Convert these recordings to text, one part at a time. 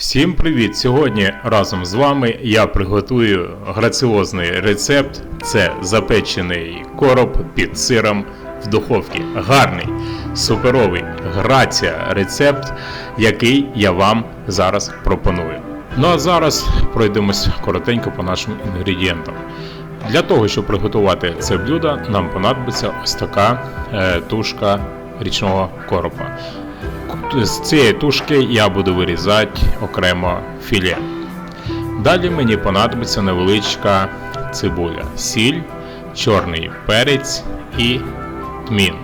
Всім привіт! Сьогодні разом з вами я приготую граціозний рецепт. Це запечений короб під сиром в духовці. Гарний, суперовий грація рецепт, який я вам зараз пропоную. Ну а зараз пройдемось коротенько по нашим інгредієнтам. Для того, щоб приготувати це блюдо, нам понадобиться ось така е, тушка річного коропа. З цієї тушки я буду вирізати окремо філе. Далі мені понадобиться невеличка цибуля, сіль, чорний перець і тмін.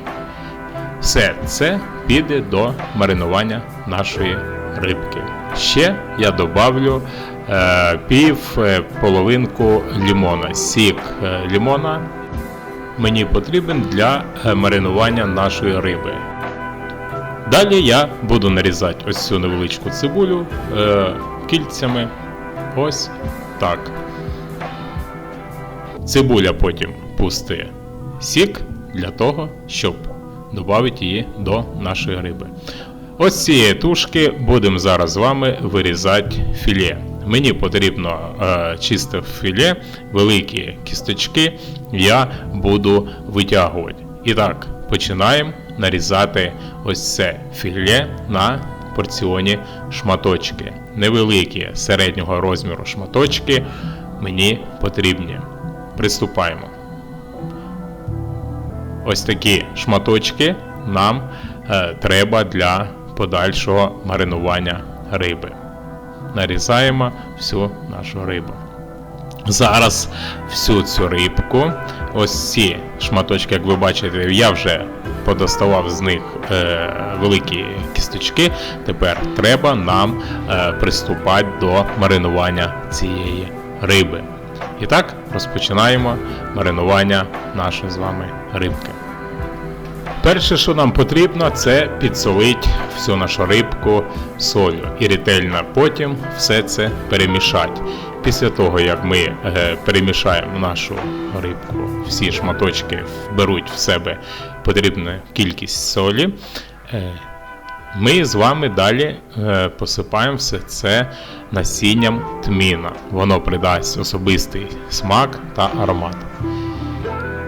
Все це піде до маринування нашої рибки. Ще я добавлю пів е, половинку лімона. Сік е, лімона мені потрібен для е, маринування нашої риби. Далі я буду нарізати ось цю невеличку цибулю е, кільцями. Ось так. Цибуля потім пусти сік для того, щоб додати її до нашої риби. Ось цієї тушки будемо зараз з вами вирізати філе. Мені потрібно е, чисте філе, великі кісточки я буду витягувати. І так, починаємо нарізати ось це філе на порціоні шматочки. Невеликі середнього розміру шматочки мені потрібні. Приступаємо. Ось такі шматочки нам е, треба для подальшого маринування риби. Нарізаємо всю нашу рибу. Зараз всю цю рибку, ось ці шматочки, як ви бачите, я вже подоставав з них е, великі кісточки. Тепер треба нам е, приступати до маринування цієї риби. І так, розпочинаємо маринування нашої з вами рибки. Перше, що нам потрібно, це підсолити всю нашу рибку солью і ретельно потім все це перемішати. Після того, як ми е, перемішаємо нашу рибку, всі шматочки беруть в себе потрібну кількість солі, е, ми з вами далі е, посипаємо все це насінням тміна. Воно придасть особистий смак та аромат.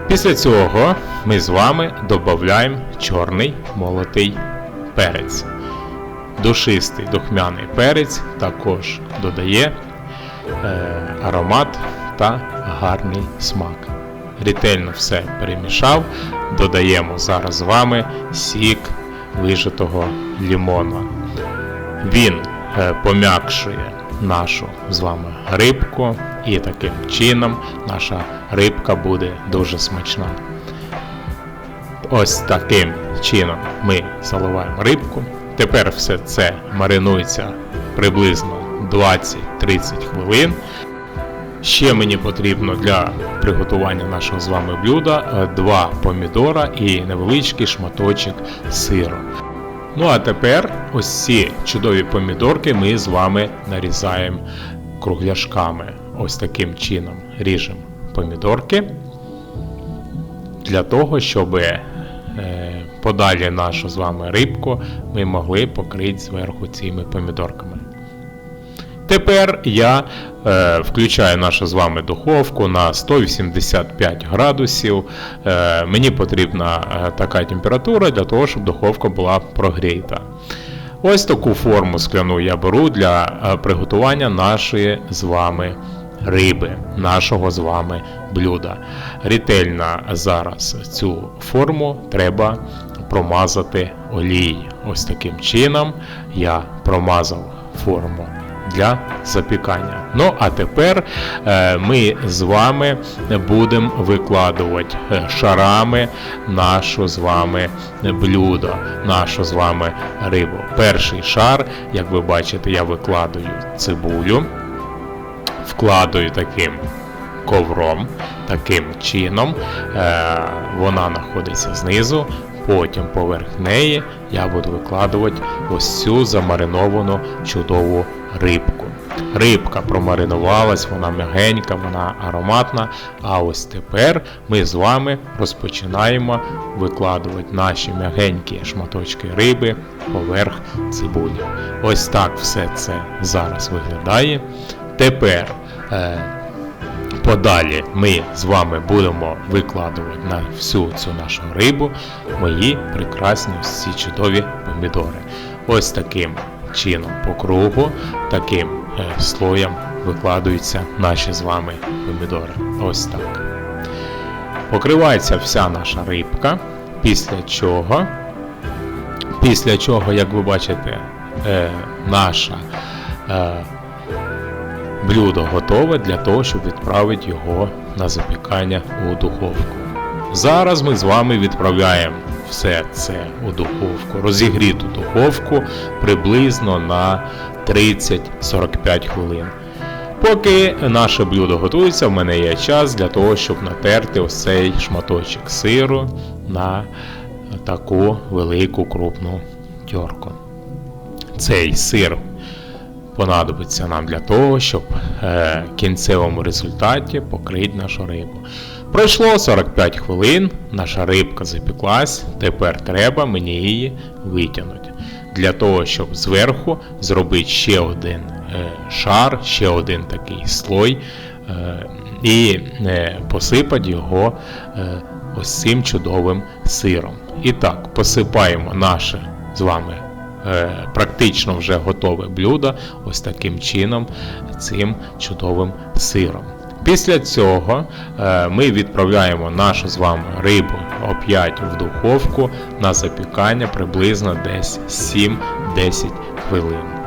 Після цього ми з вами додаємо чорний молотий перець. Душистий духмяний перець також додає е, аромат та гарний смак. Ретельно все перемішав, додаємо зараз з вами сік вижатого лімона. Він пом'якшує нашу з вами рибку, і таким чином наша рибка буде дуже смачна. Ось таким чином ми заливаємо рибку. Тепер все це маринується приблизно 20-30 хвилин. Ще мені потрібно для приготування нашого з вами блюда 2 помідора і невеличкий шматочок сиру. Ну а тепер ось ці чудові помідорки ми з вами нарізаємо кругляшками. Ось таким чином ріжемо помідорки для того, щоб е, подалі нашу з вами рибку ми могли покрити зверху цими помідорками. Тепер я е, включаю нашу з вами духовку на 185 градусів. Е, Мені потрібна е, така температура для того, щоб духовка була прогріта. Ось таку форму скляну я беру для е, приготування нашої з вами риби, нашого з вами блюда. Ретельно зараз цю форму треба промазати олією. Ось таким чином я промазав форму для запікання. Ну, а тепер е, ми з вами будемо викладувати е, шарами нашу з вами блюдо, нашу з вами рибу. Перший шар, як ви бачите, я викладаю цибулю, вкладаю таким ковром, таким чином. Е, вона знаходиться знизу. Потім поверх неї я буду викладувати ось цю замариновану чудову рибку. рибка промаринувалась, вона м'ягенька, вона ароматна. А ось тепер ми з вами розпочинаємо викладувати наші м'ягенькі шматочки риби поверх цибулі. Ось так все це зараз виглядає. Тепер. Е, Подалі ми з вами будемо викладувати на всю цю нашу рибу мої прекрасні всі чудові помідори. Ось таким чином по кругу, таким е, слоєм викладаються наші з вами помідори. Ось так. Покривається вся наша рибка, після чого, після чого, як ви бачите, е, наша е, Блюдо готове для того, щоб відправити його на запікання у духовку. Зараз ми з вами відправляємо все це у духовку, розігріту духовку приблизно на 30-45 хвилин. Поки наше блюдо готується, в мене є час для того, щоб натерти ось цей шматочок сиру на таку велику крупну тьорку. Цей сир понадобиться нам для того, щоб е, в кінцевому результаті покрити нашу рибу. Пройшло 45 хвилин, наша рибка запеклась, тепер треба мені її витягнути. Для того, щоб зверху зробити ще один е, шар, ще один такий слой е, і е, посипати його е, ось цим чудовим сиром. І так, посипаємо наше з вами е, практично вже готове блюдо ось таким чином, цим чудовим сиром. Після цього е, ми відправляємо нашу з вами рибу оп'ять в духовку на запікання приблизно десь 7-10 хвилин.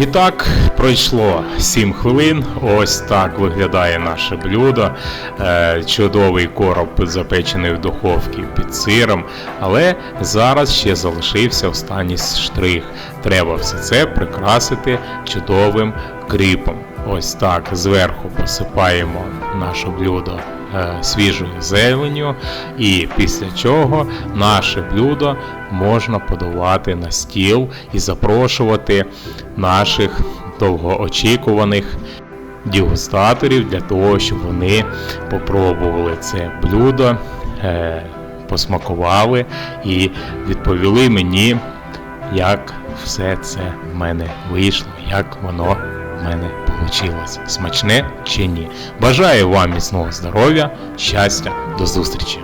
І так, пройшло 7 хвилин. Ось так виглядає наше блюдо. Е, чудовий короб запечений в духовці під сиром. Але зараз ще залишився останній штрих. Треба все це прикрасити чудовим кріпом. Ось так зверху посипаємо наше блюдо е, свіжою зеленню, і після чого наше блюдо можна подавати на стіл і запрошувати наших довгоочікуваних дегустаторів для того, щоб вони попробували це блюдо, е, посмакували і відповіли мені, як все це в мене вийшло, як воно в мене вийшло. Смачне чи ні. Бажаю вам міцного здоров'я, щастя, до зустрічі!